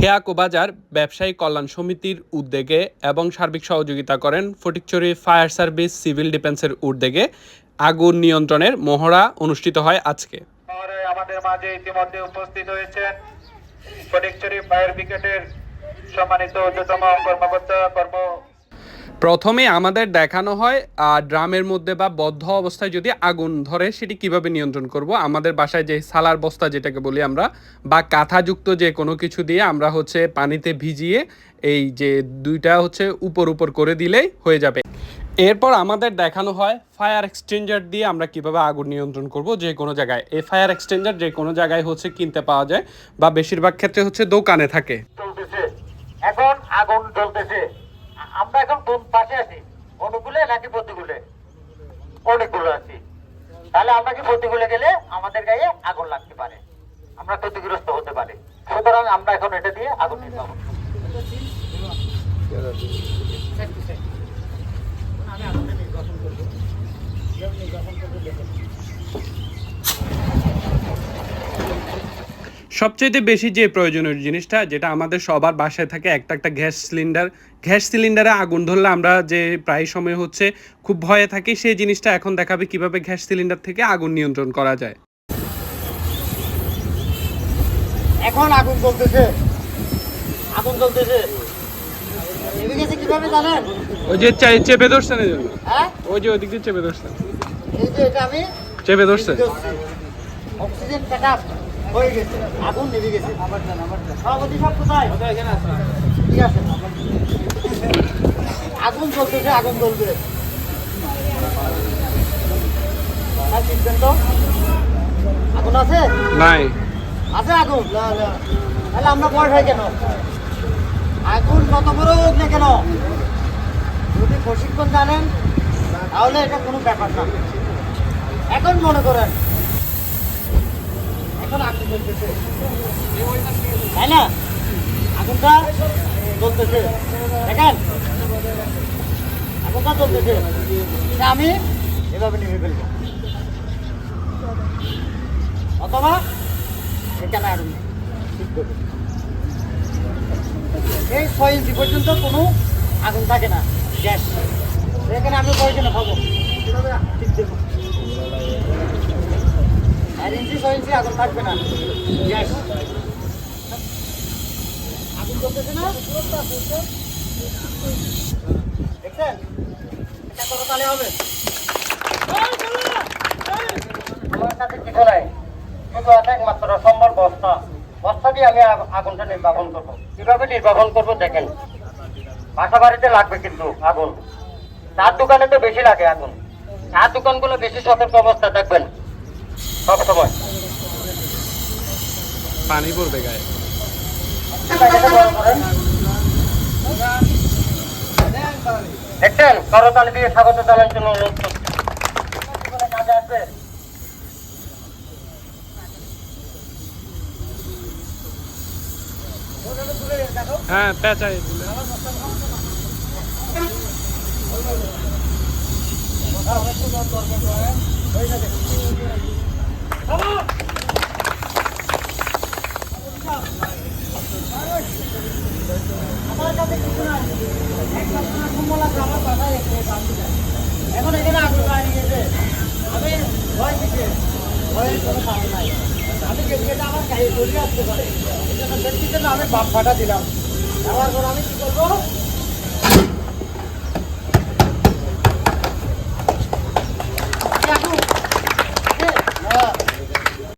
হেয়াকো বাজার ব্যবসায়ী কল্যাণ সমিতির উদ্যোগে এবং সার্বিক সহযোগিতা করেন ফটিকচুরি ফায়ার সার্ভিস সিভিল ডিফেন্সের উদ্যোগে আগুন নিয়ন্ত্রণের মহড়া অনুষ্ঠিত হয় আজকে। আমাদের মাঝে ইতিমধ্যে উপস্থিত হয়েছেন ফায়ার ব্রিগেডের সম্মানিত কর্মকর্তা, কর্ম প্রথমে আমাদের দেখানো হয় ড্রামের মধ্যে বা বদ্ধ অবস্থায় যদি আগুন ধরে, সেটি কীভাবে নিয়ন্ত্রণ করব? আমাদের বাসায় যে সালার বস্তা যেটাকে বলি আমরা, বা কাঁথাযুক্ত যে কোনো কিছু দিয়ে আমরা হচ্ছে পানিতে ভিজিয়ে এই যে দুইটা হচ্ছে উপর উপর করে দিলেই হয়ে যাবে। এরপর আমাদের দেখানো হয় ফায়ার এক্সচেঞ্জার দিয়ে আমরা কীভাবে আগুন নিয়ন্ত্রণ করব যে কোনো জায়গায়। এই ফায়ার এক্সচেঞ্জার যে কোনো জায়গায় হচ্ছে কিনতে পাওয়া যায়, বা বেশিরভাগ ক্ষেত্রে হচ্ছে দোকানে থাকে। চলতেছে। এখন আগুন জ্বলতেছে। আ- আমরা এখন কোন পাশে আছি? অনুকূলে নাকি প্রতিকূলে? অনুকূলে আছি। তাহলে আমরা কি প্রতিকূলে গেলে আমাদের গায়ে আগুন লাগতে পারে? আমরা ক্ষতিগ্রস্ত হতে পারে। সুতরাং আমরা এখন এটা দিয়ে আগুন নির্বাপন করব। সবচেয়ে বেশি যে প্রয়োজনীয় জিনিসটা যেটা আমাদের সবার বাসায় থাকে একটা একটা গ্যাস সিলিন্ডার। গ্যাস সিলিন্ডারে আগুন ধরলে আমরা যে প্রায় সময় হচ্ছে খুব ভয়ে থাকি সেই জিনিসটা এখন দেখাবে কীভাবে গ্যাস সিলিন্ডার থেকে আগুন নিয়ন্ত্রণ করা যায়। এখন আগুন জ্বলতেছে। আগুন জ্বলতেছে। গেছে কীভাবে জানেন ওই যে চেপে ধরছে না যেন। হ্যাঁ? ওই যে ওইদিক চেপে ধরছে এই যে এটা আমি চেপে ধরছে। অক্সিজেন হয়ে গেছে। আগুন নেমে গেছে। সভাপতি সব কোথায়? ঠিক আছে আগুন জ্বলতেছে আগুন জ্বলবে। আর তো? আগুন আছে? নাই। আছে আগুন। তাহলে আমরা ভয় হয় কেন? আগুন কত বড় হোক না কেন? যদি প্রশিক্ষণ জানেন তাহলে এটা কোনো ব্যাপার না। এখন মনে করেন এখন আগুন তাই না? আগুনটা জ্বলতেছে। দেখেন? আগুনটা এটা আমি এভাবে নিভে ফেলব। অথবা এখানে আগুন। ঠিক। এই ছয় ইঞ্চি পর্যন্ত কোনো আগুন থাকে না। গ্যাস। এখানে আমি কয়েকজনে খাব। থাকবে না। গ্যাস আগুন জ্বলতেছে না দেখছেন? এটা কত তালে হবে? আমার কাছে কিছু নাই। শুধু একমাত্র সম্বল বস্তা। বস্তা দিয়ে আমি আগ- আগুনটা নির্বাপন করব। কীভাবে নির্বাপন করব দেখেন। বাসা লাগবে কিন্তু আগুন। চার দোকানে তো বেশি লাগে আগুন। চার দোকানগুলো বেশি সতর্ক অবস্থা দেখবেন। সব সময়। পানি পড়বে গায়ে। দেখছেন? করতালি দিয়ে স্বাগত জানার জন্য অনুরোধ করছি কাজে আসবে হ্যাঁ পেঁচাই দিলে আমার কাছে কিছু নাই একটা সময় কুম্বল আছে আমার বাসায় রেখে বান্ধি যায়। এখন এখানে আগুন লাগিয়ে গেছে আমি ভয় থেকে ভয়ের কোনো কারণ নাই আমি গেছি আমার গাড়ি চলে আসতে পারে এই জন্য আমি বাপ ফাটা দিলাম দেওয়ার পর আমি কি করব?